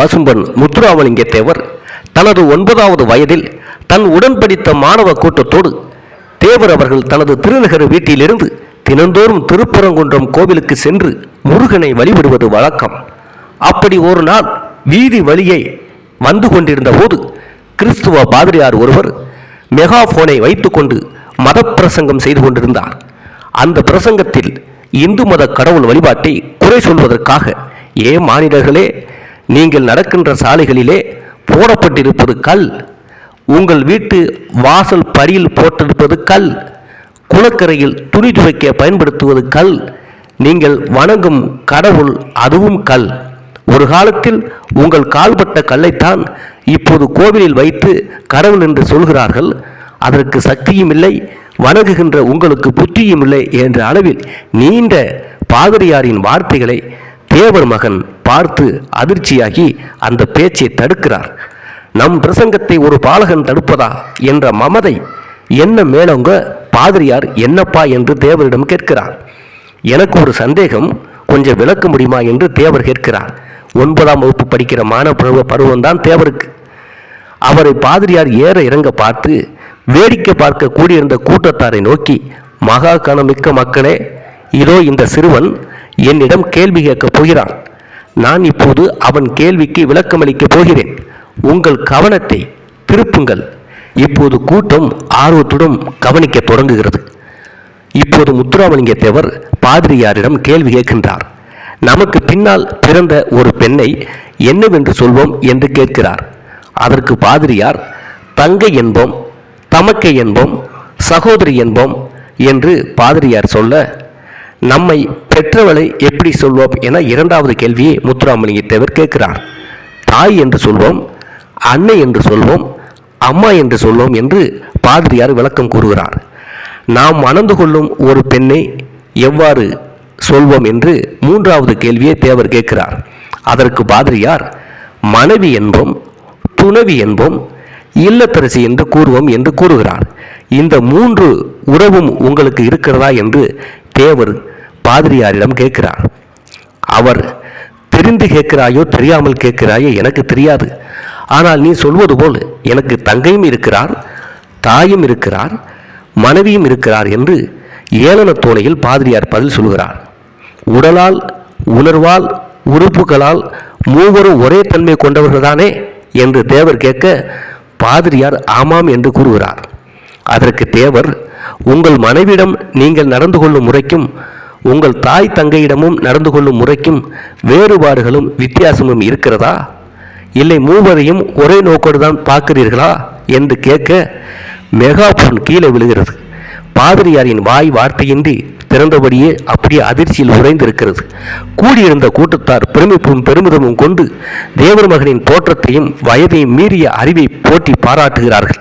பசும்பன் முத்துராமலிங்க தேவர் தனது ஒன்பதாவது வயதில் தன் உடன்படித்த மாணவ கூட்டத்தோடு தேவர் அவர்கள் தனது திருநகர் வீட்டிலிருந்து தினந்தோறும் திருப்பரங்குன்றம் கோவிலுக்கு சென்று முருகனை வழிபடுவது வழக்கம். அப்படி ஒரு நாள் வீதி வழியை வந்து கொண்டிருந்த போது கிறிஸ்துவ பாதிரியார் ஒருவர் மெகாஃபோனை வைத்துக்கொண்டு மத பிரசங்கம் செய்து கொண்டிருந்தார். அந்த பிரசங்கத்தில் இந்து மத கடவுள் வழிபாட்டை குறை சொல்வதற்காக ஏ மாநிலர்களே நீங்கள் நடக்கின்ற சாலைகளிலே போடப்பட்டிருப்பது கல். உங்கள் வீட்டு வாசல் படியில் போட்டிருப்பது கல். குளக்கரையில் துணி துவைக்க பயன்படுத்துவது கல். நீங்கள் வணங்கும் கடவுள் அதுவும் கல். ஒரு காலத்தில் உங்கள் கால்பட்ட கல்லைத்தான் இப்போது கோவிலில் வைத்து கடவுள் என்று சொல்கிறார்கள். அதற்கு சக்தியும் இல்லை வணங்குகின்ற உங்களுக்கு புத்தியும் இல்லை என்ற அளவில் நீண்ட பாதிரியாரின் வார்த்தைகளை தேவர் மகன் பார்த்து அதிர்ச்சியாகி அந்த பேச்சை தடுக்கிறார். நம் பிரசங்கத்தை ஒரு பாலகன் தடுப்பதா என்ற மமதை என்ன மேலோங்க பாதிரியார் என்னப்பா என்று தேவரிடம் கேட்கிறார். எனக்கு ஒரு சந்தேகம் கொஞ்சம் விளக்க முடியுமா என்று தேவர் கேட்கிறார். ஒன்பதாம் வகுப்பு படிக்கிற மாணவ பருவ பருவம்தான் தேவருக்கு. அவரை பாதிரியார் ஏற இறங்க பார்த்து வேடிக்கை பார்க்க கூடியிருந்த கூட்டத்தாரை நோக்கி மகா கணமிக்க மக்களே இதோ இந்த சிறுவன் என்னிடம் கேள்வி கேட்கப் போகிறான். நான் இப்போது அவன் கேள்விக்கு விளக்கமளிக்கப் போகிறேன். உங்கள் கவனத்தை திருப்புங்கள். இப்போது கூட்டம் ஆர்வத்துடன் கவனிக்க தொடங்குகிறது. இப்போது முத்துராமலிங்கத்தேவர் பாதிரியாரிடம் கேள்வி கேட்கின்றார். நமக்கு பின்னால் பிறந்த ஒரு பெண்ணை என்னவென்று சொல்வோம் என்று கேட்கிறார். அதற்கு பாதிரியார் தங்கை என்போம் தமக்கை என்போம் சகோதரி என்போம் என்று பாதிரியார் சொல்ல நம்மை பெற்றவளை எப்படி சொல்வோம் என இரண்டாவது கேள்வியை முத்துராமலிங்க தேவர் கேட்கிறார். தாய் என்று சொல்வோம் அன்னை என்று சொல்வோம் அம்மா என்று சொல்வோம் என்று பாதிரியார் விளக்கம் கூறுகிறார். நாம் மணந்து கொள்ளும் ஒரு பெண்ணை எவ்வாறு சொல்வோம் என்று மூன்றாவது கேள்வியை தேவர் கேட்கிறார். அதற்கு பாதிரியார் மனைவி என்போம் துணவி என்போம் இல்லத்தரசி என்று கூறுவோம் என்று கூறுகிறார். இந்த மூன்று உறவும் உங்களுக்கு இருக்கிறதா என்று தேவர் பாதிரியாரிடம் கேட்கிறார். அவர் தெரிந்து கேட்கிறாயோ தெரியாமல் கேட்கிறாயோ எனக்கு தெரியாது. ஆனால் நீ சொல்வது போல் எனக்கு தங்கையும் இருக்கிறார் தாயும் இருக்கிறார் மனைவியும் இருக்கிறார் என்று ஏளன தோணையில் பாதிரியார் பதில் சொல்கிறார் உடலால் உணர்வால் உறுப்புகளால் மூவரும் ஒரே தன்மை கொண்டவர்கள்தானே? என்று தேவர் கேட்க பாதிரியார் ஆமாம் என்று கூறுகிறார். அதற்கு தேவர் உங்கள் மனைவியிடம் நீங்கள் நடந்து கொள்ளும் முறைக்கும் உங்கள் தாய் தங்கையிடமும் நடந்து கொள்ளும் முறைக்கும் வேறுபாடுகளும் வித்தியாசமும் இருக்கிறதா? இல்லை மூவரையும் ஒரே நோக்கோடு தான் பார்க்கிறீர்களா? என்று கேட்க மெகாபோன் கீழே விழுகிறது. பாதிரியாரின் வாய் வார்த்தையின்றி திறந்தபடியே அப்படியே அதிர்ச்சியில் உறைந்திருக்கிறது. கூடியிருந்த கூட்டத்தார் பெருமிப்பும் பெருமிதமும் கொண்டு தேவர் மகனின் தோற்றத்தையும் வயதையும் மீறிய அறிவை போற்றி பாராட்டுகிறார்கள்.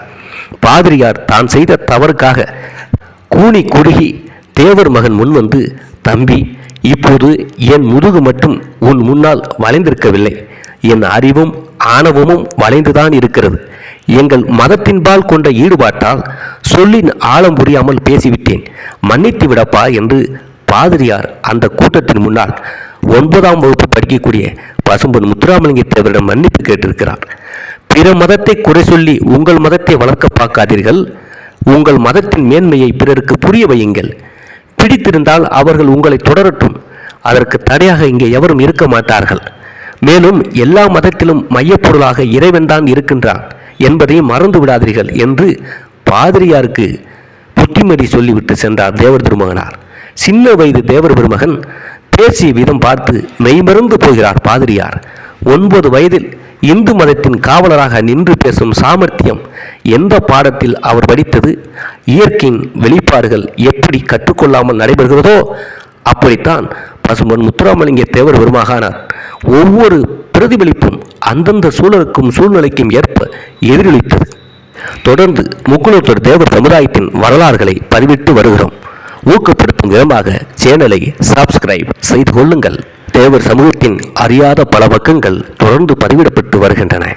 பாதிரியார் தான் செய்த தவறுக்காக கூனி குறுகி தேவர் மகன் முன்வந்து தம்பி இப்போது என் முதுகு மட்டும் உன் முன்னால் வளைந்திருக்கவில்லை. என் அறிவும் ஆணவமும் வளைந்துதான் இருக்கிறது. எங்கள் மதத்தின்பால் கொண்ட ஈடுபாட்டால் சொல்லின் ஆழம் புரியாமல் பேசிவிட்டேன். மன்னித்து விடப்பா என்று பாதிரியார் அந்த கூட்டத்தின் முன்னால் ஒன்பதாம் வகுப்பு படிக்கக்கூடிய பசும்பன் முத்துராமலிங்க தேவரிடம் மன்னிப்பு கேட்டிருக்கிறார். பிற மதத்தை குறை சொல்லி உங்கள் மதத்தை வளர்க்க பார்க்காதீர்கள். உங்கள் மதத்தின் மேன்மையை பிறருக்கு புரிய வையுங்கள். பிடித்திருந்தால் அவர்கள் உங்களை தொடரட்டும். அதற்கு தடையாக இங்கே எவரும் இருக்க மாட்டார்கள். மேலும் எல்லா மதத்திலும் மையப்பொருளாக இறைவன்தான் இருக்கின்றான் என்பதையும் மறந்து விடாதீர்கள் என்று பாதிரியாருக்கு புத்திமதி சொல்லிவிட்டு சென்றார் தேவர் திருமகனார். சின்ன வயது தேவர் பெருமகன் பேசிய விதம் பார்த்து மெய்மறந்து போகிறார் பாதிரியார். ஒன்பது வயதில் இந்து மதத்தின் காவலராக நின்று பேசும் சாமர்த்தியம் எந்த பாடத்தில் அவர் படித்தது? இயற்கையின் வெளிப்பாடுகள் எப்படி கற்றுக்கொள்ளாமல் நடைபெறுகிறதோ அப்படித்தான் பசும்பொன் முத்துராமலிங்க தேவர் பெருமாகானார் ஒவ்வொரு பிரதிபலிப்பும் அந்தந்த சூழலுக்கும் சூழ்நிலைக்கும் ஏற்ப எதிரொலித்தது. தொடர்ந்து முக்குலத்தோர் தேவர் சமுதாயத்தின் வரலாறுகளை பதிவிட்டு வருகிறோம். ஊக்கப்படுத்தும் விதமாக சேனலை சப்ஸ்கிரைப் செய்து கொள்ளுங்கள். தேவர் சமூகத்தின் அறியாத பல பக்கங்கள் தொடர்ந்து பதிவிடப்பட்டு வருகின்றன.